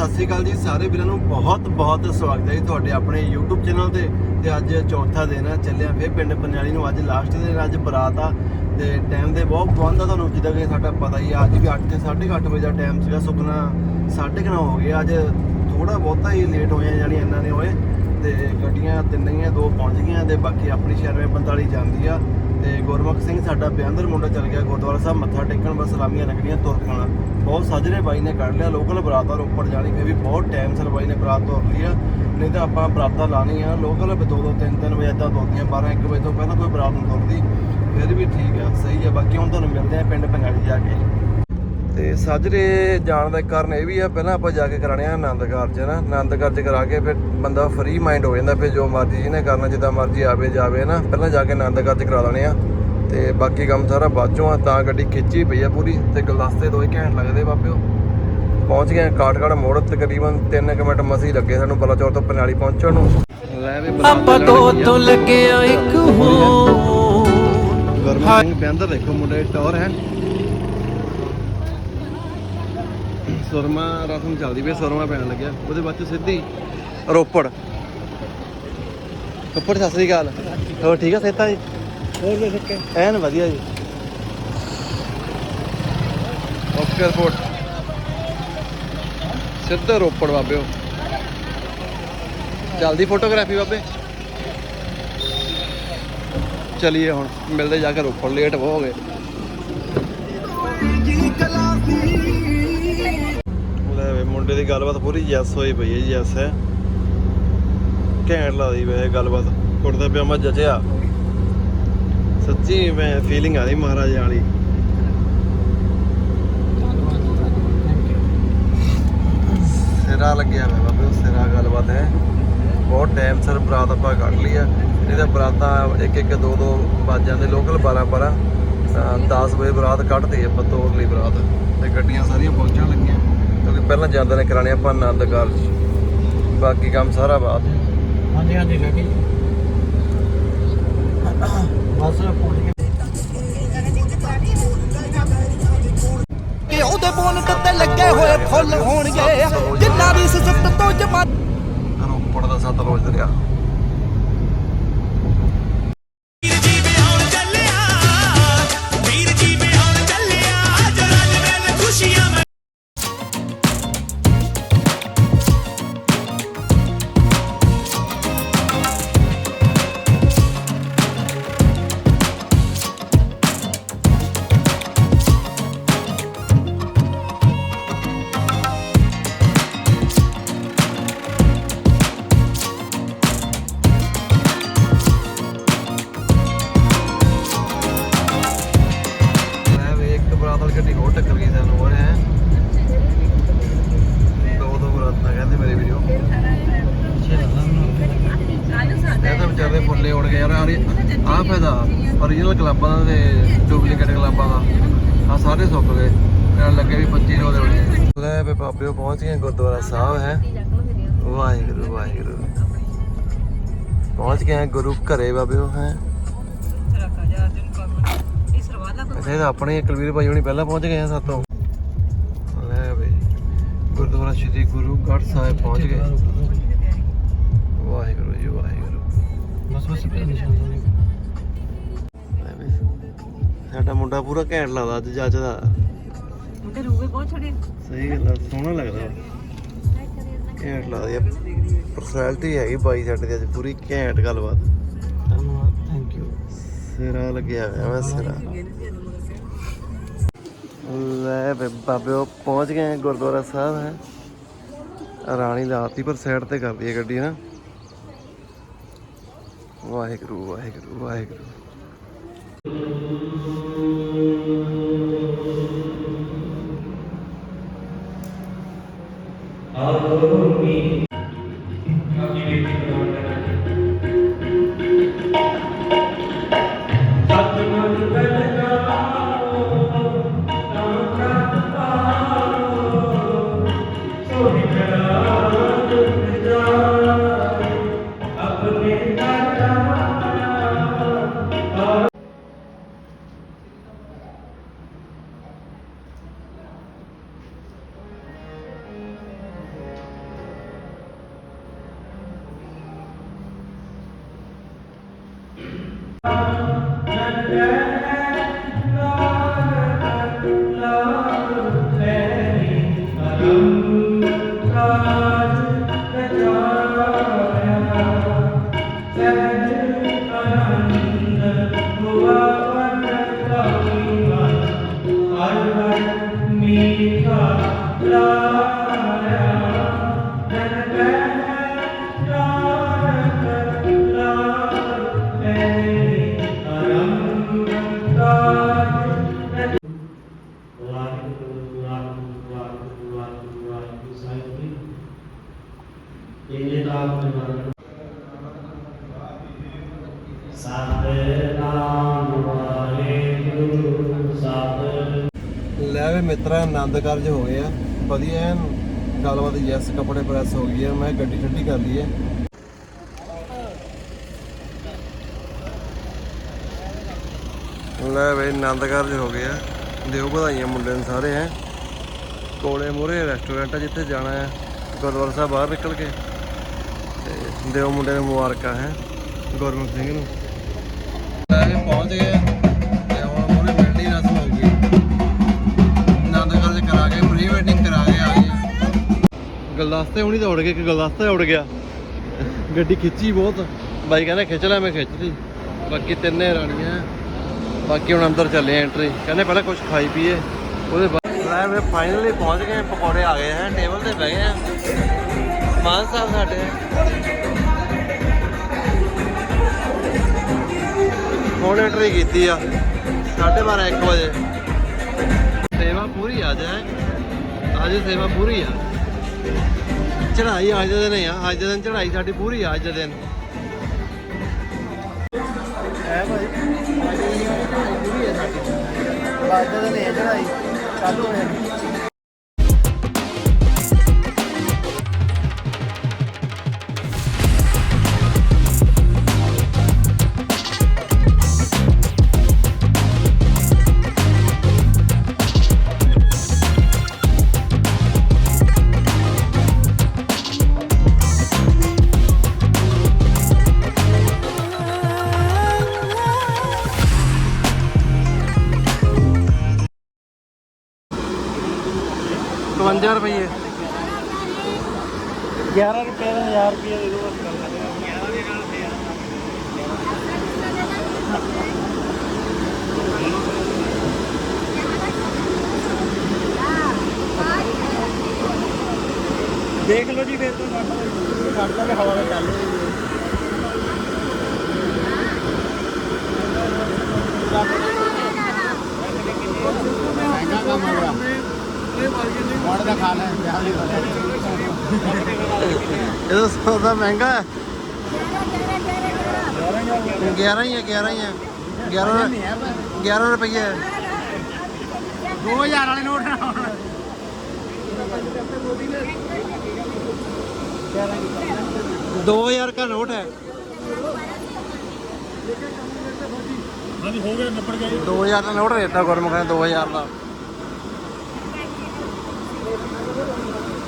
ਸਤਿ ਸ੍ਰੀ ਅਕਾਲ ਜੀ, ਸਾਰੇ ਵੀਰਾਂ ਨੂੰ ਬਹੁਤ ਬਹੁਤ ਸਵਾਗਤ ਹੈ ਜੀ ਤੁਹਾਡੇ ਆਪਣੇ YouTube ਚੈਨਲ ਤੇ। ਤੇ ਅੱਜ ਚੌਥਾ ਦਿਨ ਆ ਚੱਲਿਆ ਫਿਰ ਪਿੰਡ ਪੰਜਾਲੀ ਨੂੰ। ਅੱਜ ਲਾਸਟ ਦਿਨ ਅੱਜ ਬਰਾਤ ਆ, ਤੇ ਟਾਈਮ ਦੇ ਬਹੁਤ ਪਾਬੰਦ ਆ ਤੁਹਾਨੂੰ ਜਿੱਦਾਂ ਕਿ ਸਾਡਾ ਪਤਾ ਹੀ ਆ, ਅੱਜ ਵੀ 8 ਤੇ 8:30 ਵਜੇ ਦਾ ਟਾਈਮ ਸੀਗਾ ਸੁਪਨਾ 9:30 ਹੋ ਗਿਆ ਅੱਜ ਥੋੜਾ ਬਹੁਤਾ ਹੀ ਲੇਟ ਹੋਇਆ ਆ ਜਾਨੀ ਇੰਨਾ ਨੇ ਹੋਏ। ਤੇ ਗੱਡੀਆਂ ਤਿੰਨ ਹੀ ਦੋ ਪਹੁੰਚ ਗਈਆਂ, ਤੇ ਬਾਕੀ ਆਪਣੀ 9645 ਜਾਂਦੀ ਆ। ਤੇ ਗੁਰਮੁਖ ਸਿੰਘ ਸਾਡਾ ਬਿਆੰਦਰ ਮੁੰਡਾ ਚੱਲ ਗਿਆ ਗੁਰਦੁਆਰਾ ਸਾਹਿਬ, ਮੱਥਾ ਟੇਕਣ, ਬਸ ਸਲਾਮੀਆਂ ਲੱਗਣੀਆਂ ਤੁਰ ਪੈਣਾ। ਬਹੁਤ ਸਾਜਰੇ ਬਾਈ ਨੇ ਕੱਢ ਲਿਆ, ਲੋਕਲ ਬਰਾਤਾਂ ਰੋਪੜ ਜਾਣੀ ਫਿਰ ਵੀ ਬਹੁਤ ਟਾਈਮ ਸਿਰ ਬਾਈ ਨੇ ਬਰਾਤ ਤੁਰ ਲਈ ਆ। ਨਹੀਂ ਤਾਂ ਆਪਾਂ ਬਰਾਤਾਂ ਲਾਣੀ ਆ ਲੋਕਲ ਵੀ 2 2 3 3 ਵਜੇ ਇਦਾਂ ਤੁਰਦੀਆਂ 12 1 ਵਜੇ ਤੋਂ ਪਹਿਲਾਂ ਕੋਈ ਬਰਾਤ ਨਹੀਂ ਤੁਰਦੀ। ਫਿਰ ਵੀ ਠੀਕ ਆ, ਸਹੀ ਆ, ਬਾਕੀ ਹੁਣ ਤੁਹਾਨੂੰ ਮਿਲਦੇ ਆ ਪਿੰਡ ਪੰਗਾਲੀ ਜਾ ਕੇ। ਤੇ ਸਾਜਰੇ ਜਾਣ ਦਾ ਕਾਰਨ ਇਹ ਵੀ ਆ ਪਹਿਲਾਂ ਆਪਾਂ ਜਾ ਕੇ ਕਰਾਣੇ ਆ ਆਨੰਦ ਕਾਰਜ ਨਾ? ਆਨੰਦ ਕਾਰਜ ਕਰਾ ਕੇ ਫਿਰ ਬੰਦਾ ਫ੍ਰੀ ਮਾਈਂਡ ਹੋ ਜਾਂਦਾ ਫਿਰ ਜੋ ਮਰਜ਼ੀ ਜਿਹਨੇ ਕਰਨਾ ਜਿੱਦਾਂ ਮਰਜ਼ੀ ਆਵੇ ਜਾਵੇ ਨਾ? ਪਹਿਲਾਂ ਜਾ ਕੇ ਆਨੰਦ ਕਾਰਜ ਕਰਾ ਲੈਣੇ ਆ ਤੇ ਬਾਕੀ ਕੰਮ ਸਾਰਾ ਬਾਅਦ ਚੋਂ ਆ ਤਾਂ ਗੱਡੀ ਖਿੱਚੀ ਪਈ ਆ ਪੂਰੀ ਤੇ ਗਲਦਸਤੇ ਦੋ ਹੀ ਘੈਂਟ ਲੱਗਦੇ ਬਾਬਿਓ। ਪਹੁੰਚ ਗਏ ਆ ਕਾਠਗੜ੍ਹ ਮੋੜ ਤਕਰੀਬਨ 3 ਮਿੰਟ ਮਸੀ ਲੱਗੇ ਸਾਨੂੰ ਬਲਾਚੌਰ ਤੋਂ ਪਨਾਲੀ ਪਹੁੰਚਣ ਨੂੰ। ਆਪਾਂ ਤੋਂ ਤੋਂ ਲੱਗਿਆ ਇੱਕ ਹੋ ਸਿੰਘ ਬਿਆੰਦਰ ਦੇਖੋ ਮੁੰਡੇ ਟੌਰ ਹੈ। ਸੁਰਮਾ ਰਸਮ ਚੱਲਦੀ ਪਈ ਸੁਰਮਾ ਪੈਣ ਲੱਗਿਆ। ਉਹਦੇ ਬਾਅਦ ਚ ਸਿੱਧੀ ਰੋਪੜ। ਰੋਪੜ ਸਤਿ ਸ੍ਰੀ ਅਕਾਲ। ਹੋਰ ਠੀਕ ਆ ਸੇਤਾ ਜੀ? ਹੋਰ ਦੇ ਸਕੇ ਐਨ ਵਧੀਆ ਜੀ। Okay report. ਸਿੱਧਾ ਰੋਪੜ ਬਾਬਿਓ ਜਲਦੀ ਫੋਟੋਗ੍ਰਾਫੀ ਬਾਬੇ। ਚਲਿਏ ਹੁਣ ਮਿਲਦੇ ਜਾ ਕੇ ਰੋਪੜ ਲੇਟ ਹੋ ਗਏ। ਵੇ ਮੁੰਡੇ ਦੀ ਗੱਲਬਾਤ ਪੂਰੀ ਜੈਸ ਹੋਈ ਪਈ ਹੈ ਜੀ ਹੈ। ਘੈਂਟ ਲੱਗਦੀ ਵੇ ਗੱਲਬਾਤ। ਕੁੜਤਾ ਪਜਾਮਾ ਜਚਿਆ। ਸੱਚੀ ਮੈਂ ਫੀਲਿੰਗ ਆ ਰਹੀ ਮਹਾਰਾਜ ਵਾਲੀ। ਸਿਰਾ ਲੱਗਿਆ ਹੋਇਆ ਬਾਬੇ ਉਹ ਸਿਰਾ ਗੱਲਬਾਤ ਹੈ। ਬਹੁਤ ਟਾਈਮ ਸਿਰ ਬਰਾਤ ਆਪਾਂ ਕੱਢ ਲਈ ਆ। ਨਹੀਂ ਬਰਾਤਾਂ ਇੱਕ ਇੱਕ, ਦੋ ਦੋ ਵੱਜ ਜਾਂਦੇ ਲੋਕਲ 12 12 10 ਵਜੇ ਬਰਾਤ ਕੱਢਦੇ ਆਪਾਂ, ਤੋਰ ਲਈ ਬਰਾਤ। ਤੇ ਗੱਡੀਆਂ ਸਾਰੀਆਂ ਪਹੁੰਚਣ ਲੱਗੀਆਂ। ਕਿਉਂਕਿ ਪਹਿਲਾਂ ਜਾਂਦੇ ਨੇ ਕਰਾਣੇ ਆਪਾਂ ਆਨੰਦ ਕਾਰਜ ਬਾਕੀ ਕੰਮ ਸਾਰਾ ਬਾਅਦ ਹਾਂਜੀ ਹਾਂਜੀ ਲੱਗੀ ਬਸ ਪਹੁੰਚ ਗਏ। ਕਿ ਉਹਦੇ ਬੋਨ ਤੇ ਲੱਗੇ ਹੋਏ ਫੁੱਲ ਹੋਣਗੇ। ਜਿੰਨਾ ਵੀ ਸਿਫਤ ਤੋਂ ਜਮਾ ਰੋਪੜ ਦਾ ਸਤਲੁਜ ਦਰਿਆ ਕਲੱਬਾਂ ਦਾ ਤੇ ਡੁਪਲੀਕੇਟ ਕਲੱਬਾਂ ਦਾ। ਆ ਸਾਰੇ ਸੁੱਕ ਗਏ। ਮੈਨੂੰ ਲੱਗੇ ਵੀ 25 ਰੋ ਦੇ ਬਣੇ ਲੈ ਵੇ ਬਾਬਿਓ ਪਹੁੰਚ ਗਏ ਗੁਰਦੁਆਰਾ ਸਾਹਿਬ ਹੈ। ਵਾਹਿਗੁਰੂ ਵਾਹਿਗੁਰੂ। ਪਹੁੰਚ ਗਏ ਹਾਂ ਗੁਰੂ ਘਰੇ ਬਾਬਿਓ ਹੈ। ਇੱਥੇ ਤਾਂ ਆਪਣੇ ਕੁਲਵੀਰ ਭਾਈ ਹੁਣੀ ਪਹਿਲਾਂ ਪਹੁੰਚ ਗਏ ਆ ਸਾਤੋਂ। ਲੈ ਬਈ ਗੁਰਦੁਆਰਾ ਸ਼੍ਰੀ ਗੁਰੂ ਗੜ੍ਹ ਸਾਹਿਬ ਪਹੁੰਚ ਗਏ। ਵਾਹਿਗੁਰੂ ਜੀ ਵਾਹਿਗੁਰੂ। ਬਸ ਬਸ ਨਿਸ਼ਾਨ ਸਾਡਾ ਮੁੰਡਾ ਪੂਰਾ ਘੈਂਟ ਲੱਗਦਾ ਅੱਜ ਜੱਜ ਦਾ। ਮੁੰਡੇ ਰੂਵੇ ਬਹੁਤ ਛੜੇ ਸਹੀ ਗੱਲ ਆ ਸੋਹਣਾ ਲੱਗਦਾ। ਘੈਂਟ ਲੱਗਦੀ ਆ। ਪਰਸਨੈਲਿਟੀ ਹੈਗੀ ਬਾਈ ਸਾਡੇ ਦੀ ਅੱਜ ਪੂਰੀ ਘੈਂਟ ਗੱਲਬਾਤ। ਧੰਨਵਾਦ ਥੈਂਕ ਯੂ ਸਿਰਾ ਲੱਗਿਆ ਹੋਇਆ ਮੈਂ ਸਿਰਾ। ਲੈ ਬੇ ਬਾਬਿਓ ਪਹੁੰਚ ਗਏ ਗੁਰਦੁਆਰਾ ਸਾਹਿਬ ਹੈ। ਰਾਣੀ ਲਾਤੀ ਪਰ ਸਾਈਡ ਤੇ ਕਰਦੀ ਹੈ ਗੱਡੀ ਨਾ ਵਾਹਿਗੁਰੂ ਵਾਹਿਗੁਰੂ ਵਾਹਿਗੁਰੂ। Obrigado. ਤਰ੍ਹਾਂ ਆਨੰਦ ਕਾਰਜ ਹੋ ਗਏ ਆ। ਵਧੀਆ ਐਨ ਗੱਲਬਾਤ ਯੈਸ ਕੱਪੜੇ ਪ੍ਰੈਸ ਹੋ ਗਈ ਆ, ਮੈਂ ਗੱਡੀ ਠੰਡੀ ਕਰ ਲਈ ਹੈ ਲੈ ਵੇ ਆਨੰਦ ਕਾਰਜ ਹੋ ਗਿਆ ਦਿਓ ਵਧਾਈਆਂ ਮੁੰਡੇ ਨੂੰ ਸਾਰੇ ਹੈ ਕੋਲੇ ਮੂਹਰੇ ਰੈਸਟੋਰੈਂਟ ਆ ਜਿੱਥੇ ਜਾਣਾ ਹੈ ਗੁਰਦੁਆਰਾ ਸਾਹਿਬ ਬਾਹਰ ਨਿਕਲ ਕੇ। ਤੇ ਦਿਓ ਮੁੰਡੇ ਨੂੰ ਮੁਬਾਰਕਾਂ ਹੈ, ਗੁਰਮੁਖ ਸਿੰਘ ਨੂੰ। ਗਲਦਸਤੇ ਹੁਣੀ ਤਾਂ ਉੜ ਗਏ, ਇੱਕ ਗਲਦਸਤਾ ਉੜ ਗਿਆ। ਗੱਡੀ ਖਿੱਚੀ ਬਹੁਤ। ਬਾਈ ਕਹਿੰਦਾ, ਖਿੱਚ ਲੈ, ਮੈਂ ਖਿੱਚ ਲਈ ਬਾਕੀ ਤਿੰਨੇ ਰਾਣੀਆਂ। ਬਾਕੀ ਹੁਣ ਅੰਦਰ ਚੱਲੇ ਐਂਟਰੀ ਕਹਿੰਦੇ ਪਹਿਲਾਂ ਕੁਝ ਖਾਈ ਪੀਏ। ਉਹਦੇ ਬਾਅਦ ਲੈ ਮੈਂ ਫਾਈਨਲੀ ਪਹੁੰਚ ਗਏ, ਪਕੌੜੇ ਆ ਗਏ ਹੈ ਟੇਬਲ ਤੇ ਬਹਿ ਗਏ ਆ ਮਾਨ ਸਾਹਿਬ ਸਾਡੇ ਹੁਣ ਐਂਟਰੀ ਕੀਤੀ ਆ 12:30 1 ਵਜੇ। ਸੇਵਾ ਪੂਰੀ ਆ ਜਾਏ ਅੱਜ ਸੇਵਾ ਪੂਰੀ ਆ। ਚੜਾਈ ਅੱਜ ਦੇ ਦਿਨ ਆ, ਅੱਜ ਦੇ ਦਿਨ ਚੜ੍ਹਾਈ ਸਾਡੀ ਪੂਰੀ ਆ ਅੱਜ ਦੇ ਦਿਨ। ਹੈ ਭਾਈ। ਪੂਰੀ ਹੈ ਸਾਡੀ ਅੱਜ ਦੇ ਦਿਨ ਇਹ ਚੜਾਈ ਚਾਲੂ ਹੋਇਆ ਦੇਖ ਲਓ ਜੀ ਫਿਰ ਤੋਂ ਛੱਡ ਦਾਂਗੇ ਹਵਾ ਦਾ ਚੱਲ ਮਹਿੰਗਾ ਕੰਮ ਹੋ ਮੋੜ ਦਾ ਖਾ ਲੈ ਵਿਆਹ ਦੀ ਇਹਦਾ ਸੌਦਾ ਮਹਿੰਗਾ ਹੈ। 11 ਹੀ ਹੈ 11 ਹੀ ਹੈ। 11 11 ਰੁਪਏ ਹੈ 2000 ਵਾਲੇ ਨੋਟ ਨਾ ਹੋਣ दो हजार का नोट है ਹਾਂਜੀ ਹੋ ਗਿਆ ਨਿਪਟ ਗਿਆ ਜੀ दो हजार का नोट रहता गुरमुख ने दो हजार का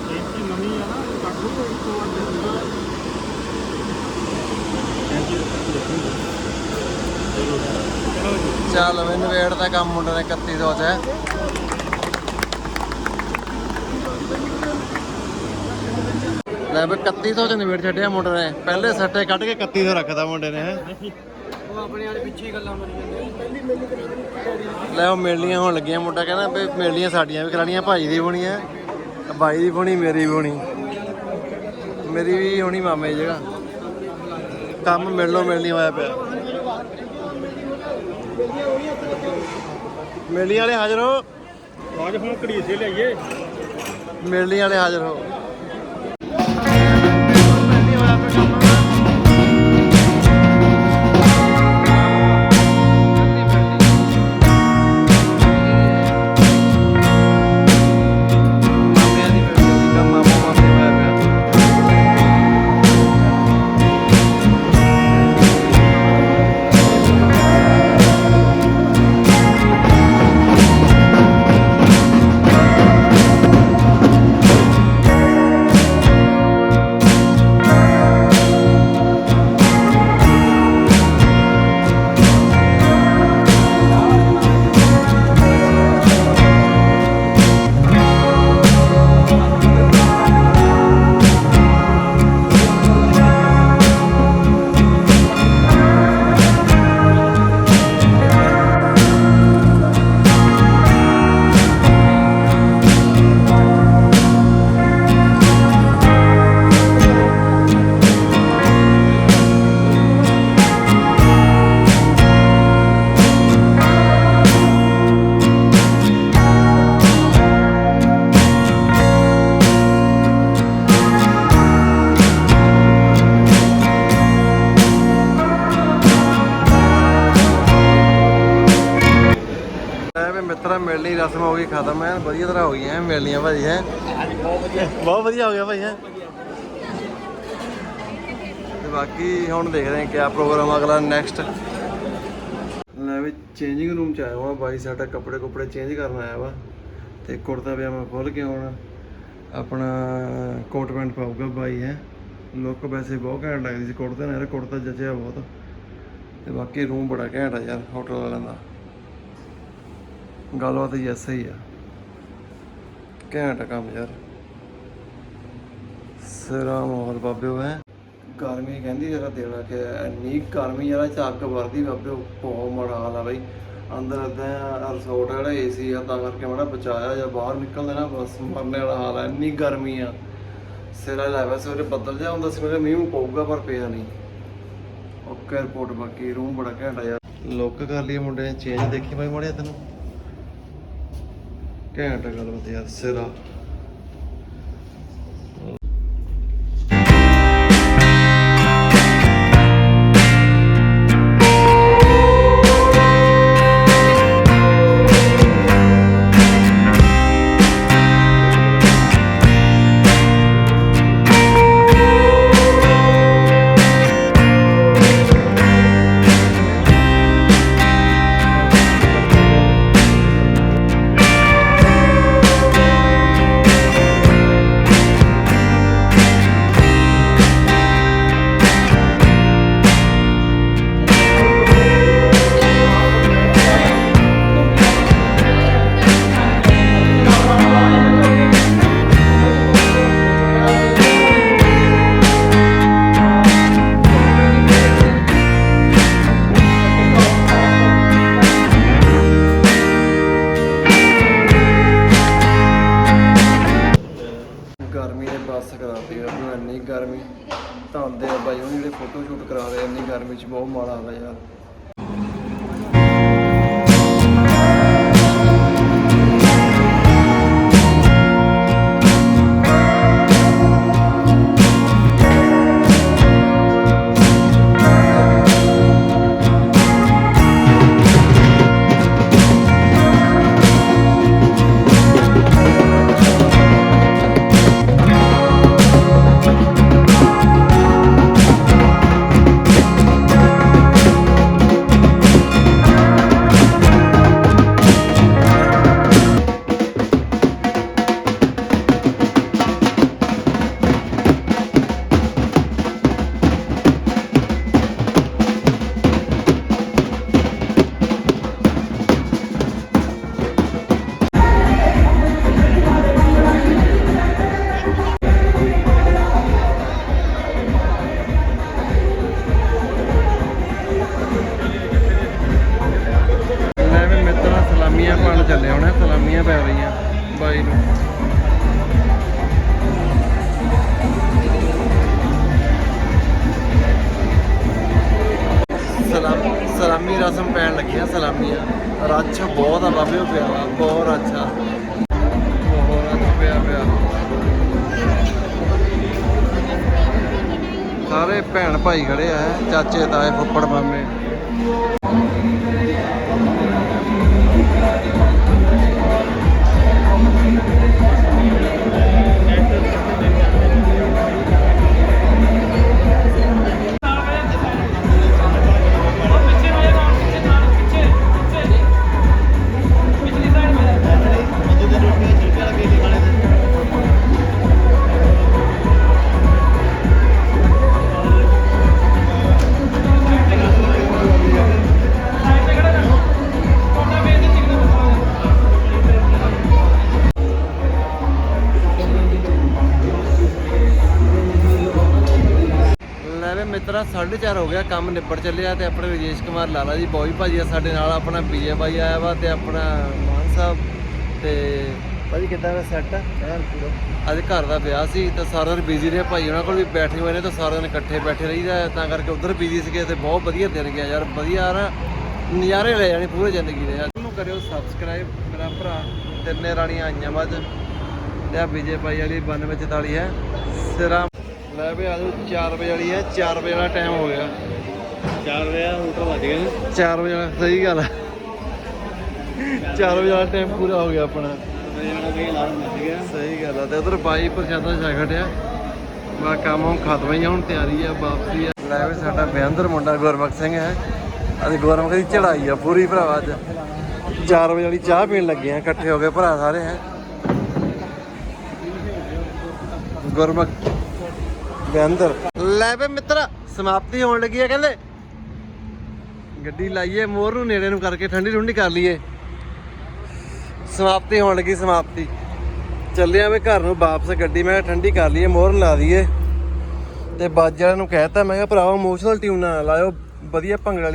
ਬੇਨਤੀ ਨਵੀਂ ਆ ਨਾ ਕੱਢ ਲਓ ਇੱਕ ਵਾਰ ਦੇ ਦਿੰਦਾ ਚੱਲ ਵੇ ਨਵੇੜ ਦਾ ਕੰਮ ਮੁੰਡੇ ਨੇ 3100 ਚ ਲੈ ਬਈ 3100 ਚ ਨਵੇੜ ਛੱਡਿਆ ਮੁੰਡੇ ਨੇ। ਪਹਿਲੇ ਸੱਟੇ ਕੱਢ ਕੇ 3100 ਰੱਖਦਾ ਮੁੰਡੇ ਨੇ। ਹੈ ਉਹ ਆਪਣੇ ਵਾਲੇ ਪਿੱਛੇ ਹੀ ਗੱਲਾਂ ਮਾਰੀ ਜਾਂਦੇ ਲੈ ਉਹ ਮੇਲੀਆਂ ਹੋਣ ਲੱਗੀਆਂ ਮੁੰਡਾ ਕਹਿੰਦਾ ਵੀ ਮੇਲੀਆਂ ਸਾਡੀਆਂ ਵੀ ਕਰਾਣੀਆਂ ਭਾਈ ਦੀ ਹੋਣੀ ਹੈ ਬਾਈ ਦੀ ਹੋਣੀ ਮੇਰੀ ਵੀ ਹੋਣੀ ਮੇਰੀ ਵੀ ਹੋਣੀ ਮਾਮੇ ਜਗ੍ਹਾ। ਕੰਮ ਮਿਲਣੋਂ ਮਿਲਣੀ ਹੋਇਆ ਪਿਆ। ਮੇਲੀਆਂ ਵਾਲੇ ਹਾਜ਼ਰ ਹੋ। ਅੱਜ ਹੁਣ ਘੜੀਸੇ ਲਈਏ ਮੇਲੀਆਂ ਵਾਲੇ ਹਾਜ਼ਰ ਹੋ। ਦੇਖਦੇ ਹਾਂ ਕਿਆ ਪ੍ਰੋਗਰਾਮ ਅਗਲਾ ਨੈਕਸਟ ਲੈ ਵੀ ਚੇਂਜਿੰਗ ਰੂਮ ਚ ਆਇਆ ਹਾਂ ਬਾਈ ਸਾਡਾ ਕੱਪੜੇ ਕੁਪੜੇ ਚੇਂਜ ਕਰਨ ਆਇਆ ਵਾ। ਤੇ ਕੁੜਤਾ ਪਜਾਮਾ ਖੋਲ ਕੇ ਹੁਣ ਆਪਣਾ ਕੋਟ ਪੈਂਟ ਪਾਊਗਾ ਬਾਈ ਹੈ। ਲੁੱਕ ਵੈਸੇ ਬਹੁਤ ਘੈਂਟ ਲੱਗਦੀ ਸੀ, ਕੁੜਤੇ ਨਾਲ ਯਾਰ ਕੁੜਤਾ ਜਚਿਆ ਬਹੁਤ। ਤੇ ਬਾਕੀ ਰੂਮ ਬੜਾ ਘੈਂਟ ਆ ਯਾਰ ਹੋਟਲ ਵਾਲਿਆਂ ਦਾ। ਗੱਲਬਾਤ ਹੀ ਐਸਾ ਹੀ ਆ। ਘੈਂਟ ਕੰਮ ਯਾਰ। ਸਿਰਾ ਮਾਹੌਲ ਬਾਬਿਓ ਹੈ। ਗਰਮੀ ਕਹਿੰਦੀ ਜਰਾ ਦੇਣਾ ਕਿ ਇੰਨੀ ਗਰਮੀ ਯਾਰ ਚੱਕ ਵਰਦੀ ਬਾਬਿਓ ਬਹੁਤ ਮਾੜਾ ਹਾਲ ਆ ਬਈ। ਅੰਦਰ ਏਦਾਂ ਰਸੋਟ ਜਿਹੜਾ ਏਸੀ ਆ, ਤਾਂ ਕਰਕੇ ਮਾੜਾ ਬਚਾਇਆ ਜਾਂ ਬਾਹਰ ਨਿਕਲਦੇ ਨਾ ਬਸ ਮਰਨੇ ਵਾਲਾ ਹਾਲ ਆ, ਇੰਨੀ ਗਰਮੀ ਆ। ਸਿਰਾ ਲਾਇਆ ਸਵੇਰੇ ਬੱਦਲ ਜਿਹਾ ਹੁੰਦਾ ਸੀ ਮੀਂਹ ਪਊਗਾ, ਪਰ ਪਿਆ ਨਹੀਂ। ਓਕੇ ਰਿਪੋਰਟ ਬਾਕੀ, ਰੂਮ ਬੜਾ ਘੈਂਟ ਯਾਰ। ਲੁੱਕ ਕਰ ਲਈ ਮੁੰਡੇ ਨੇ ਚੇਂਜ ਦੇਖੀ ਬਾਈ ਮੜਿਆ ਤੈਨੂੰ। ਘੈਂਟ ਗੱਲ ਬਾਤ ਯਾਰ ਸਿਰਾ। ਰਹੇ ਇੰਨੀ ਗਰਮੀ ਬਹੁਤ ਮਾੜਾ ਹਾਲ ਸਾਰੇ ਭੈਣ ਭਾਈ ਖੜੇ ਆ ਚਾਚੇ ਤਾਏ ਫੁੱਫੜ ਮਾਮੇ। ਮਿੱਤਰਾ 4:30 ਹੋ ਗਿਆ ਕੰਮ ਨਿਬੜ ਚੱਲਿਆ ਤੇ ਆਪਣੇ ਰਜੇਸ਼ ਕੁਮਾਰ ਲਾਲਾ ਜੀ ਬੋਈ ਭਾਜੀ ਆ ਸਾਡੇ ਨਾਲ ਆਪਣਾ ਬੀਜੇ ਬਾਈ ਆਇਆ ਵਾ ਤੇ ਆਪਣਾ ਮਾਨ ਸਾਹਿਬ ਤੇ ਭਾਜੀ ਕਿੱਦਾਂ ਦਾ ਸੈੱਟ ਅੱਜ ਘਰ ਦਾ ਵਿਆਹ ਸੀ ਤਾਂ ਸਾਰਾ ਦਿਨ ਬਿਜ਼ੀ ਰਹੇ ਭਾਈ ਉਹਨਾਂ ਕੋਲ ਵੀ ਬੈਠੇ ਹੋਏ ਨੇ ਤਾਂ ਸਾਰਾ ਦਿਨ ਇਕੱਠੇ ਬੈਠੇ ਰਹੀਦਾ ਤਾਂ ਕਰਕੇ ਉਧਰ ਬਿਜ਼ੀ ਸੀਗੇ ਤੇ ਬਹੁਤ ਵਧੀਆ ਦਿਨ ਗਿਆ ਯਾਰ ਵਧੀਆ ਨਾ ਨਜ਼ਾਰੇ ਲੈ ਜਾਣੇ ਪੂਰੇ ਜ਼ਿੰਦਗੀ ਦੇ। ਨੂੰ ਕਰਿਓ ਸਬਸਕ੍ਰਾਈਬ ਮੇਰਾ ਭਰਾ ਤਿੰਨੇ ਰਾਣੀਆਂ ਆਈਆਂ ਬਾਅਦ ਤੇ ਆ ਬੀਜੇ ਭਾਈ ਵਾਲੀ 9244 ਹੈ ਸਿਰਾ ਲੈ ਵੀ ਆਜੋ 4 ਵਜੇ ਵਾਲੀ ਹੈ 4 ਵਜੇ ਵਾਲਾ ਟਾਈਮ ਹੋ ਗਿਆ। 4 ਵਜੇ ਹੁਣ ਤਾਂ ਵੱਜ ਗਏ ਨੇ। 4 ਵਜੇ ਵਾਲਾ ਸਹੀ ਗੱਲ ਹੈ। 4 ਵਜੇ ਵਾਲਾ ਟਾਈਮ ਪੂਰਾ ਹੋ ਗਿਆ ਆਪਣਾ। ਸਹੀ ਗੱਲ ਆ ਤੇ ਉਧਰ ਬਾਈ ਪ੍ਰਸ਼ਾਦਾ ਛਕ ਹਟਿਆ। ਵਾ ਕੰਮ ਹੁਣ ਖਤਮ ਹੀ ਆ, ਹੁਣ ਤਿਆਰੀ ਆ ਵਾਪਸੀ ਆ। ਲੈ ਵੀ ਸਾਡਾ ਬਿਆੰਦਰ ਮੁੰਡਾ ਗੁਰਮੁਖ ਸਿੰਘ ਹੈ। ਅੱਜ ਗੁਰਮੁਖ ਦੀ ਚੜਾਈ ਆ ਪੂਰੀ ਭਰਾਵਾ ਅੱਜ। 4 ਵਜੇ ਵਾਲੀ ਚਾਹ ਪੀਣ ਲੱਗੇ ਆ ਇਕੱਠੇ ਹੋ ਗਏ ਭਰਾ ਸਾਰੇ ਹੈ। ਗੁਰਮੁਖ ਬਿਆੰਦਰ ਲੈ ਵੇ ਮਿੱਤਰ, ਸਮਾਪਤੀ ਹੋਣ ਲੱਗੀ ਆ ਕਹਿੰਦੇ। ਗੱਡੀ ਲਾਈਏ, ਮੋਰ ਨੂੰ ਨੇੜੇ ਨੂੰ ਕਰਕੇ ਠੰਡੀ ਠੰਡੀ ਕਰ ਲਈਏ। ਸਮਾਪਤੀ ਹੋਣ ਲੱਗੀ, ਸਮਾਪਤੀ। ਚੱਲਿਆ ਵੇ ਘਰ ਨੂੰ ਵਾਪਸ ਗੱਡੀ, ਮੈਂ ਠੰਡੀ ਕਰ ਲਈਏ ਮੋਹਰ ਲਾ ਦਈਏ। ਤੇ ਬਾਜ ਵਾਲਿਆਂ ਨੂੰ ਕਹਿਤਾ ਮੈਂ ਕਿਹਾ ਭਰਾਵਾ ਇਮੋਸ਼ਨਲ ਟਿਊਨ ਨਾ ਲਾਇਓ, ਵਧੀਆ ਭੰਗੜਾ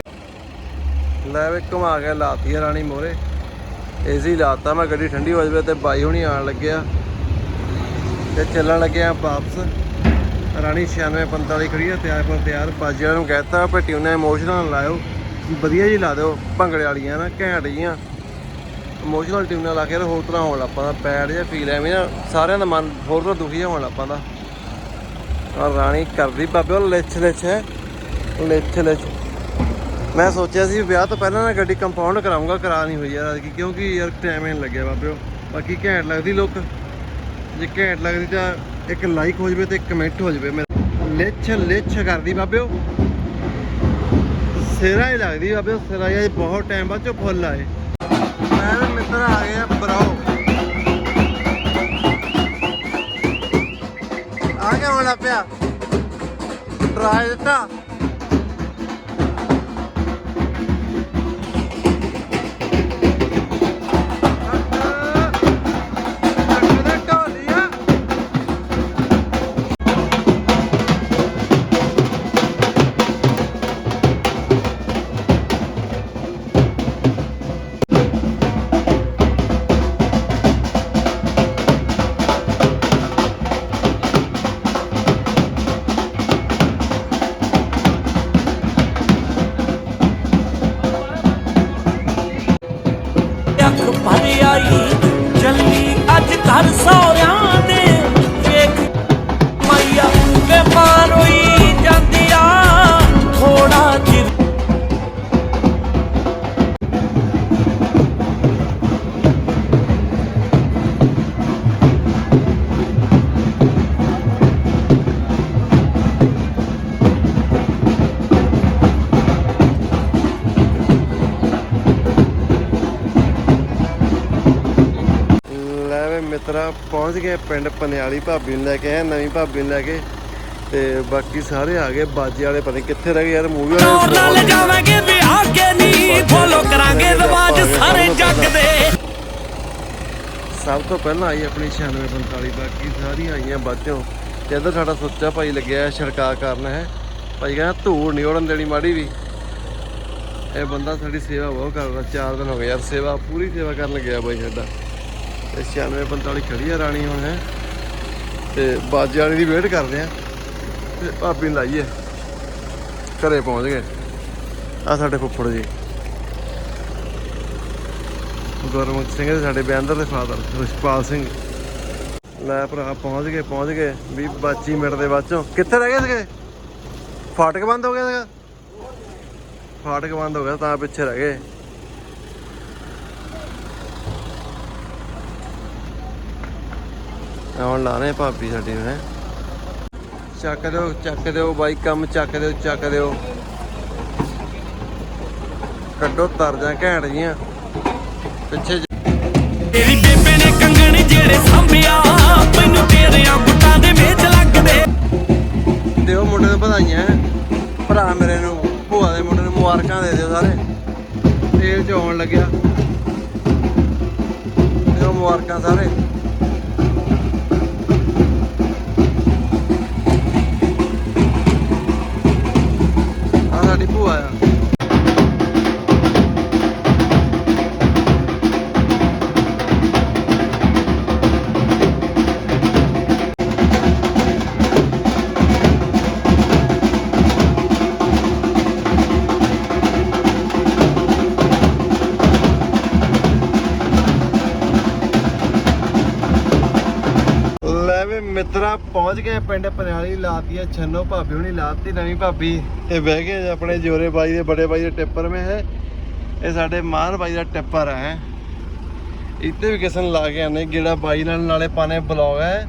ਲੈ ਵੇ ਘੁਮਾ ਕੇ ਲਾਤੀ ਆ ਰਾਣੀ ਮੋਰੇ। ਏਸੀ ਲਾਤਾ, ਮੈਂ ਗੱਡੀ ਠੰਡੀ ਹੋ ਜਾਵੇ ਤੇ ਬਾਈ ਹੁਣੀ ਆਣ ਲੱਗਿਆ ਤੇ ਚੱਲਣ ਲੱਗਿਆ ਵਾਪਸ। ਰਾਣੀ 9645 ਖੜੀ ਆ ਤਿਆਰ ਪਰ ਤਿਆਰ। ਬਾਜ ਵਾਲਿਆਂ ਨੂੰ ਕਹਿਤਾ ਪਰ ਟਿਊਨਾਂ ਇਮੋਸ਼ਨਲ ਲਾਇਓ। ਵਧੀਆ ਜੀ ਲਾ ਦਿਓ। ਭੰਗੜੇ ਵਾਲੀਆਂ ਨਾ ਘੈਂਟ ਜੀਆਂ। ਇਮੋਸ਼ਨਲ ਟਿਊਨਾਂ ਲਾ ਕੇ ਤੇ ਹੋਰ ਤਰ੍ਹਾਂ ਹੋਣ ਲੱਪਾਂ ਦਾ ਪੈਰ ਜਿਹਾ ਫੀਲ ਐਵੇਂ ਨਾ ਸਾਰਿਆਂ ਦਾ ਮਨ ਹੋਰ ਤਰ੍ਹਾਂ ਦੁਖੀ ਜਿਹਾ ਹੋਣ ਲੱਪਾਂ ਦਾ ਔਰ ਰਾਣੀ ਕਰਦੀ ਬਾਬੇ ਉਹ ਲਿਛ ਲਿੱਛ ਹੈ। ਲਿਛ ਲਿਛ। ਮੈਂ ਸੋਚਿਆ ਸੀ ਵਿਆਹ ਤੋਂ ਪਹਿਲਾਂ ਨਾ ਗੱਡੀ ਕੰਪਾਊਂਡ ਕਰਾਉਂਗਾ ਕਰਾ ਨਹੀਂ ਹੋਈ ਯਾਰ ਕਿਉਂਕਿ ਯਾਰ ਟਾਈਮ ਹੀ ਨਹੀਂ ਲੱਗਿਆ ਬਾਬਿਓ ਬਾਕੀ ਘੈਂਟ ਲੱਗਦੀ ਲੁੱਕ ਜੇ ਘੈਂਟ ਲੱਗਦੀ ਤਾਂ ਇੱਕ ਲਾਈਕ ਹੋ ਜਵੇ ਤੇ ਇੱਕ ਕਮੈਂਟ ਹੋ ਜਵੇ ਮੇਰਾ। ਲਿਛ, ਲਿੱਛ ਕਰਦੀ ਬਾਬਿਓ। ਸਿਰਾ ਹੀ ਲੱਗਦੀ ਬਾਬਿਓ, ਸਿਰਾ ਹੀ ਬਹੁਤ ਟਾਈਮ ਬਾਅਦ ਚੋਂ ਫੁੱਲ ਆਏ। ਮੈਂ ਮਿੱਤਰ ਆ ਗਏ ਆ ਬਰਾਓ ਆ ਗਿਆ ਹੋਣਾ ਪਿਆ ਟਰਾਈ ਦਿੱਤਾ। ਮਿੱਤਰਾ ਪਹੁੰਚ ਗਏ ਪਿੰਡ ਪਨਿਆਲੀ ਭਾਬੀ ਨੂੰ ਲੈ ਕੇ ਆਏ ਨਵੀਂ ਭਾਬੀ ਨੂੰ ਲੈ ਕੇ। ਤੇ ਬਾਕੀ ਸਾਰੇ ਆ ਗਏ ਬਾਜੇ ਵਾਲੇ ਪਤਾ ਨੀ ਕਿੱਥੇ ਰਹਿ ਗਏ ਯਾਰ ਮੂਵੀ ਟੋਰ ਨਾਲ ਜਾਵਾਂਗੇ ਵਿਆਹ ਕੇ ਨਹੀਂ ਫੋਲੋ ਕਰਾਂਗੇ ਰਿਵਾਜ ਸਾਰੇ ਜੱਗ ਦੇ ਸਭ ਤੋਂ ਪਹਿਲਾਂ ਆਈ ਆਪਣੀ 9645 ਬਾਕੀ ਸਾਰੀਆਂ ਆਈਆਂ ਬਾਅਦੋਂ ਤੇ ਇੱਧਰ ਸਾਡਾ ਸੁੱਚਾ ਭਾਈ ਲੱਗਿਆ ਛੜਕਾ ਕਰਨ ਹੈ। ਭਾਈ ਕਹਿੰਦਾ ਧੂੜ ਨਹੀਂ ਉੜਨ ਦੇਣੀ ਮਾੜੀ ਵੀ। ਇਹ ਬੰਦਾ ਸਾਡੀ ਸੇਵਾ ਬਹੁਤ ਕਰਦਾ 4 ਦਿਨ ਹੋ ਗਏ ਯਾਰ ਸੇਵਾ ਪੂਰੀ ਸੇਵਾ ਕਰਨ ਲੱਗਿਆ ਬਾਈ ਸਾਡਾ। ਤੇ 9645 ਖੜੀ ਆ ਰਾਣੀ ਹੁਣ ਹੈ। ਤੇ ਬਾਜੇ ਵਾਲੀ ਦੀ ਵੇਟ ਕਰਦੇ ਆ। ਤੇ ਭਾਬੀ ਨੂੰ ਲਾਈਏ। ਘਰੇ ਪਹੁੰਚ ਗਏ। ਆ ਸਾਡੇ ਫੁੱਫੜ ਜੀ। ਗੁਰਮੁਖ ਸਿੰਘ ਦੇ ਸਾਡੇ ਬਿਆੰਦਰ ਦੇ ਫਾਦਰ ਰਿਸ਼ਪਾਲ ਸਿੰਘ। ਲੈ ਭਰਾ, ਪਹੁੰਚ ਗਏ ਪਹੁੰਚ ਗਏ। 20 25 ਮਿੰਟ ਦੇ ਬਾਅਦ ਚੋਂ। ਕਿੱਥੇ ਰਹਿ ਗਏ ਸੀਗੇ? ਫਾਟਕ ਬੰਦ ਹੋ ਗਿਆ ਸੀਗਾ? ਫਾਟਕ ਬੰਦ ਹੋ ਗਿਆ ਤਾਂ ਪਿੱਛੇ ਰਹਿ ਗਏ। ਹੁਣ ਲਾਣੇ ਭਾਬੀ ਸਾਡੀ ਨੂੰ ਚੱਕ ਦਿਓ ਚੱਕ ਦਿਓ ਬਾਈ ਕੰਮ ਚੱਕ ਦਿਓ ਚੱਕ ਦਿਓ। ਕੱਢੋ ਤਰਜਾਂ ਘੈਂਟ ਜੀਆਂ। ਪਿੱਛੇ ਤੇਰੀ ਬੇਬੇ ਨੇ ਕੰਗਣ ਜਿਹੜੇ ਸਾਂਭਿਆ ਮੈਨੂੰ ਤੇਰਿਆਂ ਬੁੱਟਾਂ ਦੇ ਮੇਚ ਲੱਗਦੇ। ਦਿਓ ਮੁੰਡੇ ਨੂੰ ਵਧਾਈਆਂ ਭਰਾ ਮੇਰੇ ਨੂੰ ਭੂਆ ਦੇ ਮੁੰਡੇ ਨੂੰ ਮੁਬਾਰਕਾਂ ਦੇ ਦਿਓ ਸਾਰੇ। ਤੇਲ ਚ ਆਉਣ ਲੱਗਿਆ। ਦਿਓ ਮੁਬਾਰਕਾਂ ਸਾਰੇ। ਪਿੰਡ ਪਨਿਆਲੀ ਲਾਤੀ ਆ, ਛੰਨੋ ਭਾਬੀ ਹੁਣੀ ਲਾਤੀ ਨਵੀਂ ਭਾਬੀ। ਤੇ ਬਹਿ ਗਏ ਆਪਣੇ ਜੋਰੇ ਬਾਈ ਦੇ ਬੜੇ ਬਾਈ ਦੇ ਟਿੱਪਰ ਮੇ ਹੈ ਇਹ ਸਾਡੇ ਮਾਨ ਬਾਈ ਦਾ ਟਿੱਪਰ ਹੈ। ਇੱਥੇ ਵੀ ਕਿਸੇ ਨੂੰ ਲਾ ਕੇ ਆਨੇ ਜਿਹੜਾ ਬਾਈ ਨਾਲ ਨਾਲੇ ਪਾਣੇ ਬਲੌਗ ਹੈ।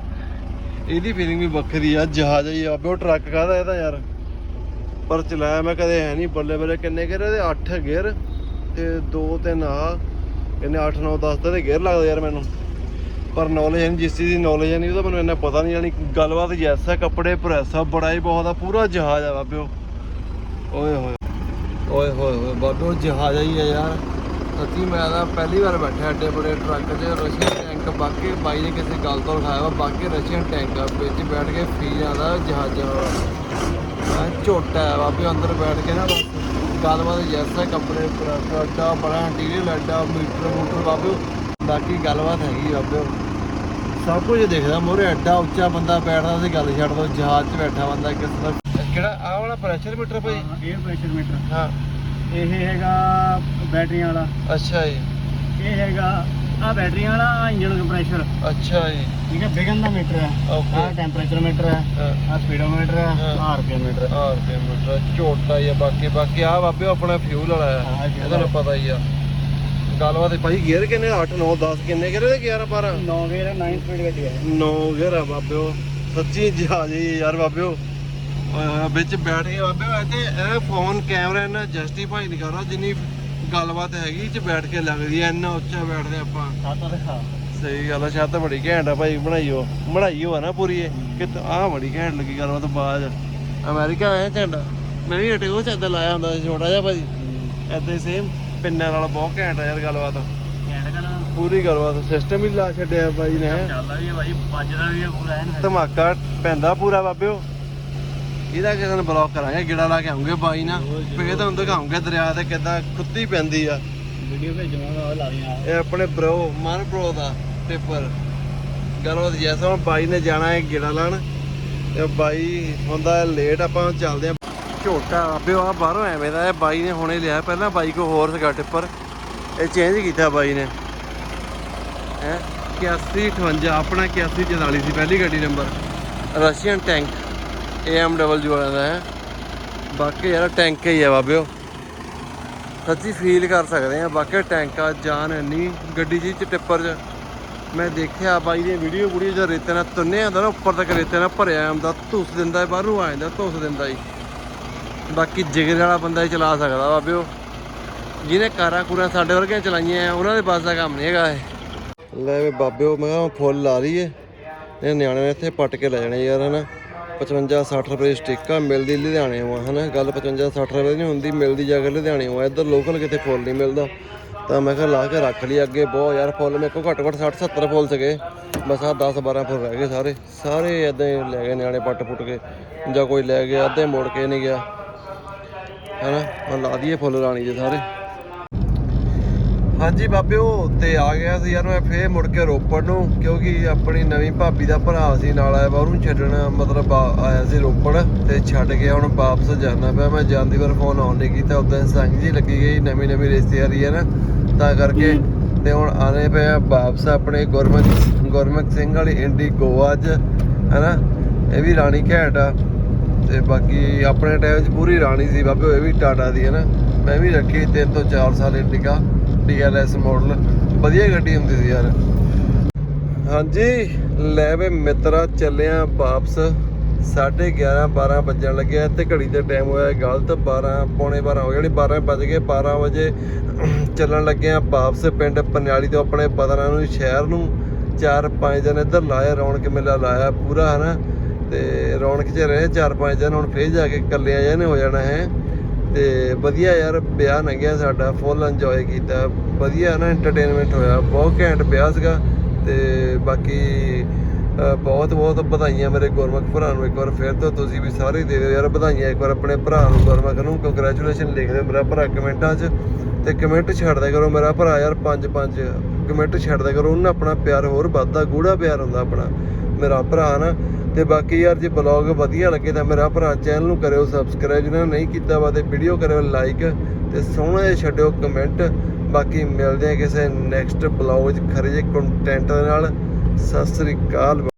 ਇਹਦੀ ਫੀਲਿੰਗ ਵੀ ਵੱਖਰੀ ਆ, ਜਹਾਜ਼ ਹੀ ਆ ਉਹ ਟਰੱਕ ਕਾਹਦਾ ਇਹਦਾ ਯਾਰ? ਪਰ ਚਲਾਇਆ ਮੈਂ ਕਦੇ ਹੈ ਨਹੀਂ ਬੱਲੇ ਬੱਲੇ, ਕਿੰਨੇ ਗੇਰ ਇਹਦੇ? 8 ਗੇਰ ਤੇ 2 3 ਆ। ਕਿੰਨੇ 8 9 10 ਤਾਂ ਦੇ ਗੇਰ ਲੱਗਦਾ ਯਾਰ ਮੈਨੂੰ। ਪਰ ਨੌਲੇਜ ਨਹੀਂ ਜਿਸ ਚੀਜ਼ ਦੀ ਨੌਲੇਜ ਹੈ ਨਹੀਂ ਉਹਦਾ ਮੈਨੂੰ ਇੰਨਾ ਪਤਾ ਨਹੀਂ ਜਾਨੀ ਗੱਲਬਾਤ ਜੈਸਾ ਕੱਪੜੇ ਪ੍ਰੈਸ ਆ ਬੜਾ ਹੀ ਬਹੁਤ ਆ, ਪੂਰਾ ਜਹਾਜ਼ ਆ ਬਾਬਿਓ। ਓਏ ਹੋਏ। ਓਏ ਹੋਏ ਹੋਏ, ਬਾਬਿਓ ਜਹਾਜ਼ ਹੀ ਆ ਯਾਰ। ਸੱਚੀ ਮੈਂ ਤਾਂ ਪਹਿਲੀ ਵਾਰ ਬੈਠਾ ਐਡੇ ਬੜੇ ਟਰੱਕ 'ਚ, ਰਸ਼ੀਅਨ ਟੈਂਕ ਬਾਕੀ ਬਾਈ ਨੇ ਕਿਸੇ ਗੱਲ ਤੋਂ ਲਿਖਾਇਆ ਵਾ, ਬਾਕੀ ਰਸ਼ੀਅਨ ਟੈਂਕ ਵਿੱਚ ਬੈਠ ਕੇ ਫੀਲ ਆਉਂਦਾ ਜਹਾਜ਼ਾਂ ਵਾਲਾ। ਝੋਟਾ ਹੈ ਬਾਬੇ ਅੰਦਰ ਬੈਠ ਕੇ ਨਾ ਗੱਲਬਾਤ ਜੈਸਾ ਕੱਪੜੇ ਪ੍ਰੈਸ ਅੱਡਾ ਬੜਾ ਇੰਟੀਰੀਅਰ ਅੱਡਾ ਮੀਟਰ ਮੂਟਰ ਬਾਬੇ ਬਾਕੀ ਗੱਲਬਾਤ ਹੈਗੀ ਬਾਬੇ ਸਭ ਕੁਝ ਦਿਖਦਾ ਮੋਰੇ ਐਡਾ ਉੱਚਾ ਬੰਦਾ ਬੈਠਦਾ ਸੀ ਗੱਲ ਛੱਡ ਦੋ ਜਹਾਜ਼ 'ਚ ਬੈਠਾ ਬੰਦਾ ਕਿਸ ਦਾ ਕਿਹੜਾ ਆਹ ਵਾਲਾ ਪ੍ਰੈਸ਼ਰ ਮੀਟਰ ਭਾਈ? 에ਅਰ ਪ੍ਰੈਸ਼ਰ ਮੀਟਰ ਹਾਂ। ਇਹ ਹੈਗਾ ਬੈਟਰੀਆਂ ਵਾਲਾ। ਅੱਛਾ ਜੀ। ਇਹ ਹੈਗਾ ਆ ਬੈਟਰੀਆਂ ਵਾਲਾ ਆ ਇੰਜਨ ਕੰਪਰੈਸ਼ਰ ਅੱਛਾ ਜੀ। ਠੀਕ ਹੈ ਵਿਗਨ ਦਾ ਮੀਟਰ ਹੈ। Okay. ਆ ਟੈਂਪਰੇਚਰ ਮੀਟਰ ਹੈ ਆ ਸਪੀਡੋਮੀਟਰ ਹੈ। ਆ ਆਰਪੀਐਮ ਮੀਟਰ ਰੁਪਏ ਮੀਟਰ ਝੋਟਾ ਆ ਬਾਕੀ ਬਾਕੀ ਆ ਬਾਬੇ ਆਪਣਾ ਫਿਊਲ ਵਾਲਾ ਹਾਂ, ਇਹਦਾ ਨੂੰ ਪਤਾ ਹੀ ਆ। ਗੱਲਬਾਤ ਭਾਈ ਗੇਅਰ ਕਿੰਨੇ 8 9 10 ਕਿੰਨੇ ਗੇਅਰ ਦੇ 11 12 9 ਗੇਅਰ 9 ਸਪੀਡ ਗੱਡੀ ਹੈ 9 ਗੇਅਰ ਆ ਬਾਬਿਓ। ਸੱਚੀ ਜਹਾਜ਼ ਯਾਰ ਬਾਬਿਓ। ਵਿੱਚ ਬੈਠ ਕੇ ਬਾਬਿਓ। ਇੱਥੇ ਇਹ ਫੋਨ ਕੈਮਰਾ ਇਹਨਾਂ ਜਸਟੀਫਾਈ ਨਹੀਂ ਕਰ ਰਿਹਾ। ਜਿੰਨੀ ਗੱਲਬਾਤ ਹੈਗੀ ਚ ਬੈਠ ਕੇ ਲੱਗਦੀ ਐ ਇੰਨਾ ਉੱਚਾ ਬੈਠਦੇ ਆਪਾਂ। ਦਿਖਾ ਸਹੀ ਗੱਲ ਆ ਛੱਤ ਬੜੀ ਘੈਂਟ ਆ ਭਾਈ। ਬਣਾਈਓ। ਬਣਾਈਓ ਆ ਨਾ ਪੂਰੀ ਇਹ। ਕਿ ਆਹ ਬੜੀ ਘੈਂਟ ਲੱਗੀ ਗੱਲਬਾਤ ਬਾਜ ਅਮਰੀਕਾ ਆਇਆ ਝੰਡਾ। ਮੈਂ ਵੀ ਅਟੇ ਉਹ ਚਾਦਰ ਲਾਇਆ ਹੁੰਦਾ ਛੋਟਾ ਜਿਹਾ ਭਾਈ। ਐਦਾਂ ਸੇਮ ਪਿੰਨਾਂ ਨਾਲ ਬਹੁਤ ਘੈਂਟ ਆ ਯਾਰ ਗੱਲਬਾਤ। ਪੂਰੀ ਗੱਲਬਾਤ ਸਿਸਟਮ ਹੀ ਲਾ ਛੱਡਿਆ ਬਾਈ ਨੇ। ਚੱਲਦਾ ਵੀ ਭਾਈ ਵੱਜਦਾ ਵੀ ਪੂਰਾ ਐਨ। ਧਮਾਕਾ ਪੈਂਦਾ ਪੂਰਾ ਬਾਬਿਓ। ਇਹਦਾ ਕਿਸੇ ਨੂੰ ਬਲੌਕ ਕਰਾਂਗੇ ਗਿੜਾ ਲਾ ਕੇ ਆਉਂਗੇ ਬਾਈ ਨਾ। ਫੇਰ ਤੁਹਾਨੂੰ ਦਿਖਾਉਂਗੇ ਦਰਿਆ ਤੇ ਕਿੱਦਾਂ ਖੁੱਤੀ ਪੈਂਦੀ ਆ। ਵੀਡੀਓ ਭੇਜੂਗਾ ਉਹ ਲਾ ਦੀਆਂ ਇਹ ਆਪਣੇ ਬ్రో ਮਨ ਬ్రో ਦਾ ਪੇਪਰ ਗੱਲਬਾਤ ਜੈਸਾ ਹੁਣ ਬਾਈ ਨੇ ਜਾਣਾ ਹੈ ਗਿੜਾ ਲਾਣ। ਤੇ ਬਾਈ ਹੁੰਦਾ ਲੇਟ ਆਪਾਂ ਚੱਲਦੇ ਆ ਝੋਟਾ ਬਾਬਿਓ ਆ ਬਾਹਰੋਂ ਐਵੇਂ ਦਾ ਇਹ ਬਾਈ ਨੇ ਹੁਣੇ ਲਿਆ, ਪਹਿਲਾਂ ਬਾਈ ਕੋ ਹੋਰ ਸੀਗਾ ਟਿੱਪਰ। ਇਹ ਚੇਂਜ ਕੀਤਾ ਬਾਈ ਨੇ। ਹੈ? 8158 ਆਪਣਾ 8144 ਸੀ, ਪਹਿਲੀ ਗੱਡੀ ਨੰਬਰ ਰਸ਼ੀਅਨ ਟੈਂਕ AMW ਵਾਲਾ ਦਾ, ਹੈ? ਬਾਕੀ ਯਾਰ ਟੈਂਕ ਹੀ ਆ ਬਾਬਿਓ। ਸੱਚੀ ਫੀਲ ਕਰ ਸਕਦੇ ਆ, ਬਾਕੀ ਟੈਂਕ ਜਾਨ ਇੰਨੀ ਗੱਡੀ ਜੀ ਚ ਟਿੱਪਰ ਚ। ਮੈਂ ਦੇਖਿਆ ਬਾਈ ਦੀ ਵੀਡੀਓ ਵੀਡੀਓ ਚ ਰੇਤੇ ਨਾਲ ਤੁੰਨੇ ਆਂਦਾ ਨਾ, ਉੱਪਰ ਤੱਕ ਰੇਤੇ ਨਾਲ ਭਰਿਆ ਆਂਦਾ ਧੁੱਸ ਦਿੰਦਾ ਬਾਹਰੋਂ ਆ ਜਾਂਦਾ, ਧੁੱਸ ਦਿੰਦਾ ਜੀ ਬਾਕੀ ਜਿਗਰ ਵਾਲਾ ਬੰਦਾ ਹੀ ਚਲਾ ਸਕਦਾ ਬਾਬਿਓ ਜਿਹਨੇ ਕਾਰਾਂ ਕੂਰਾਂ ਸਾਡੇ ਵਰਗੀਆਂ ਚਲਾਈਆਂ ਉਹਨਾਂ ਦੇ ਬਸ ਦਾ ਕੰਮ ਨਹੀਂ ਹੈਗਾ ਇਹ। ਲੈ ਵੇ ਬਾਬਿਓ, ਮੈਂ ਕਿਹਾ ਫੁੱਲ ਲਾ ਲਈਏ। ਇਹ ਨਿਆਣੇ ਨੇ ਇੱਥੇ ਪੱਟ ਕੇ ਲੈ ਜਾਣੇ ਯਾਰ, ਹਨਾ। 55 60 ਰੁਪਏ ਦੀ ਸਟਿੱਕ ਆ ਮਿਲਦੀ ਲੁਧਿਆਣੇ ਵਾ ਹਨਾ। ਗੱਲ 55 60 ਰੁਪਏ ਦੀ ਨਹੀਂ ਹੁੰਦੀ, ਮਿਲਦੀ ਜਾ ਕੇ ਲੁਧਿਆਣੇ ਵਾ ਇੱਧਰ ਲੋਕਲ ਕਿਤੇ ਫੁੱਲ ਨਹੀਂ ਮਿਲਦਾ। ਤਾਂ ਮੈਂ ਕਿਹਾ ਲਾ ਕੇ ਰੱਖ ਲਈ ਅੱਗੇ, ਬਹੁਤ ਯਾਰ ਫੁੱਲ, ਮੇਰੇ ਕੋਲ ਘੱਟ ਘੱਟ 60 70 ਫੁੱਲ ਸੀਗੇ। ਬਸ ਆ 10 12 ਫੁੱਲ ਰਹਿ ਗਏ ਸਾਰੇ। ਸਾਰੇ ਇਦਾਂ ਹੀ ਲੈ ਗਏ ਨਿਆਣੇ ਪੱਟ ਪੁੱਟ ਕੇ, ਜਾਂ ਕੋਈ ਲੈ ਗਿਆ, ਅੱਧੇ ਮੁੜ ਕੇ ਨਹੀਂ ਗਿਆ। ਹਨਾ? ਹੁਣ ਲਾ ਦਈਏ ਫੁੱਲ ਰਾਣੀ ਜੇ ਸਾਰੇ। ਹਾਂਜੀ ਬਾਬਿਓ ਤੇ ਆ ਗਿਆ ਸੀ ਯਾਰ, ਮੈਂ ਫੇਰ ਮੁੜ ਕੇ ਰੋਪੜ ਨੂੰ, ਕਿਉਂਕਿ ਆਪਣੀ ਨਵੀਂ ਭਾਬੀ ਦਾ ਭਰਾ ਸੀ, ਨਾਲ ਆਇਆ ਵਾ, ਉਹਨੂੰ ਛੱਡਣ, ਮਤਲਬ ਆਇਆ ਸੀ ਰੋਪੜ ਤੇ ਛੱਡ ਕੇ ਹੁਣ ਵਾਪਸ ਜਾਣਾ ਪਿਆ। ਮੈਂ ਜਾਂਦੀ ਵਾਰ ਫੋਨ ਆਨ ਨਹੀਂ ਕੀਤਾ ਉਦੋਂ ਸੰਗ ਜੀ ਲੱਗੀ ਗਈ ਨਵੀਂ ਨਵੀਂ ਰਿਸ਼ਤੇਦਾਰੀ ਹੈ ਨਾ, ਤਾਂ ਕਰਕੇ ਤੇ ਹੁਣ ਆਨੇ ਪਏ ਆ ਵਾਪਸ ਆਪਣੇ ਗੁਰਮੁਖ ਗੁਰਮੁਖ ਸਿੰਘ ਵਾਲੀ ਇੰਡੀ ਗੋਆ ਅੱਜ ਹੈਨਾ? ਇਹ ਵੀ ਰਾਣੀ ਘੈਂਟ ਆ। ਤੇ ਬਾਕੀ ਆਪਣੇ ਟਾਈਮ 'ਚ ਪੂਰੀ ਰਾਣੀ ਸੀ ਬਾਬੇ ਇਹ ਵੀ ਟਾਟਾ ਦੀ ਹੈ ਨਾ। ਮੈਂ ਵੀ ਰੱਖੀ 3 ਤੋਂ 4 ਸਾਲ ਇੰਡੀਕਾ ਡੀਐਲਐਸ ਮਾਡਲ ਵਧੀਆ ਗੱਡੀ ਹੁੰਦੀ ਸੀ ਯਾਰ। ਹਾਂਜੀ, ਲੈ ਵੇ ਮਿੱਤਰਾ ਚੱਲਿਆ ਵਾਪਸ। 11:30 12 ਵੱਜਣ ਲੱਗਿਆ। ਤੇ ਘੜੀ ਤੇ ਟਾਈਮ ਹੋਇਆ ਗਲਤ 12 ਪੌਣੇ 12 ਹੋ ਗਏ। ਜਿਹੜੀ 12 ਵੱਜ ਗਏ 12 ਵਜੇ ਚੱਲਣ ਲੱਗੇ ਆ ਵਾਪਸ ਪਿੰਡ ਪਨਿਆਲੀ ਤੋਂ ਆਪਣੇ ਬਦਰਾਂ ਨੂੰ, ਸ਼ਹਿਰ ਨੂੰ। ਚਾਰ ਪੰਜ ਦਿਨ ਇੱਧਰ ਲਾਇਆ, ਰੌਣਕ ਮੇਲਾ ਲਾਇਆ ਪੂਰਾ, ਹਨਾ? ਤੇ ਰੌਣਕ 'ਚ ਰਹੇ, ਚਾਰ ਪੰਜ ਦਿਨ, ਹੁਣ ਫੇਰ ਜਾ ਕੇ ਇਕੱਲਿਆਂ ਜਿਹੇ ਨੇ ਹੋ ਜਾਣਾ ਹੈ। ਤੇ ਵਧੀਆ ਯਾਰ, ਵਿਆਹ ਲੰਘਿਆ ਸਾਡਾ ਫੁੱਲ ਇੰਜੋਏ ਕੀਤਾ। ਵਧੀਆ ਨਾ ਐਂਟਰਟੇਨਮੈਂਟ ਹੋਇਆ, ਬਹੁਤ ਘੈਂਟ ਵਿਆਹ ਸੀਗਾ। ਤੇ ਬਾਕੀ ਬਹੁਤ ਬਹੁਤ ਵਧਾਈਆਂ ਮੇਰੇ ਗੁਰਮੁਖ ਭਰਾ ਨੂੰ ਇੱਕ ਵਾਰ ਫੇਰ ਤੋਂ, ਤੁਸੀਂ ਵੀ ਸਾਰੇ ਦੇ ਦਿਓ ਯਾਰ ਵਧਾਈਆਂ ਇੱਕ ਵਾਰ ਆਪਣੇ ਭਰਾ ਨੂੰ, ਗੁਰਮੁਖ ਨੂੰ। ਕੰਗ੍ਰੈਚੁਲੇਸ਼ਨ ਲਿਖ ਦਿਓ ਮੇਰਾ ਭਰਾ ਕਮੈਂਟਾਂ 'ਚ। ਤੇ ਕਮੈਂਟ ਛੱਡ ਕਰੋ ਮੇਰਾ ਭਰਾ ਯਾਰ, ਪੰਜ ਪੰਜ। ਕਮੈਂਟ ਛੱਡ ਕਰੋ, ਉਹਨਾਂ ਆਪਣਾ ਪਿਆਰ ਹੋਰ ਵੱਧਦਾ, ਗੂੜਾ ਪਿਆਰ ਹੁੰਦਾ ਆਪਣਾ। ਮੇਰਾ ਭਰਾ ਨਾ ਤੇ ਬਾਕੀ ਯਾਰ ਜੇ ਬਲੌਗ ਵਧੀਆ ਲੱਗੇ ਤਾਂ ਮੇਰਾ ਭਰਾ ਚੈਨਲ ਨੂੰ ਕਰਿਓ ਸਬਸਕ੍ਰਾਈਬ ਜਿਹਨਾਂ ਨੇ ਨਹੀਂ ਕੀਤਾ ਵਾ ਤੇ ਵੀਡੀਓ ਕਰਿਓ ਲਾਈਕ ਤੇ ਸੋਹਣਾ ਜਿਹਾ ਛੱਡਿਓ ਕਮੈਂਟ ਬਾਕੀ ਮਿਲਦੇ ਆ ਕਿਸੇ ਨੈਕਸਟ ਬਲੌਗ 'ਚ ਖਰੇ ਜੇ ਕੰਟੈਂਟ ਦੇ ਨਾਲ। ਸਤਿ ਸ੍ਰੀ ਅਕਾਲ।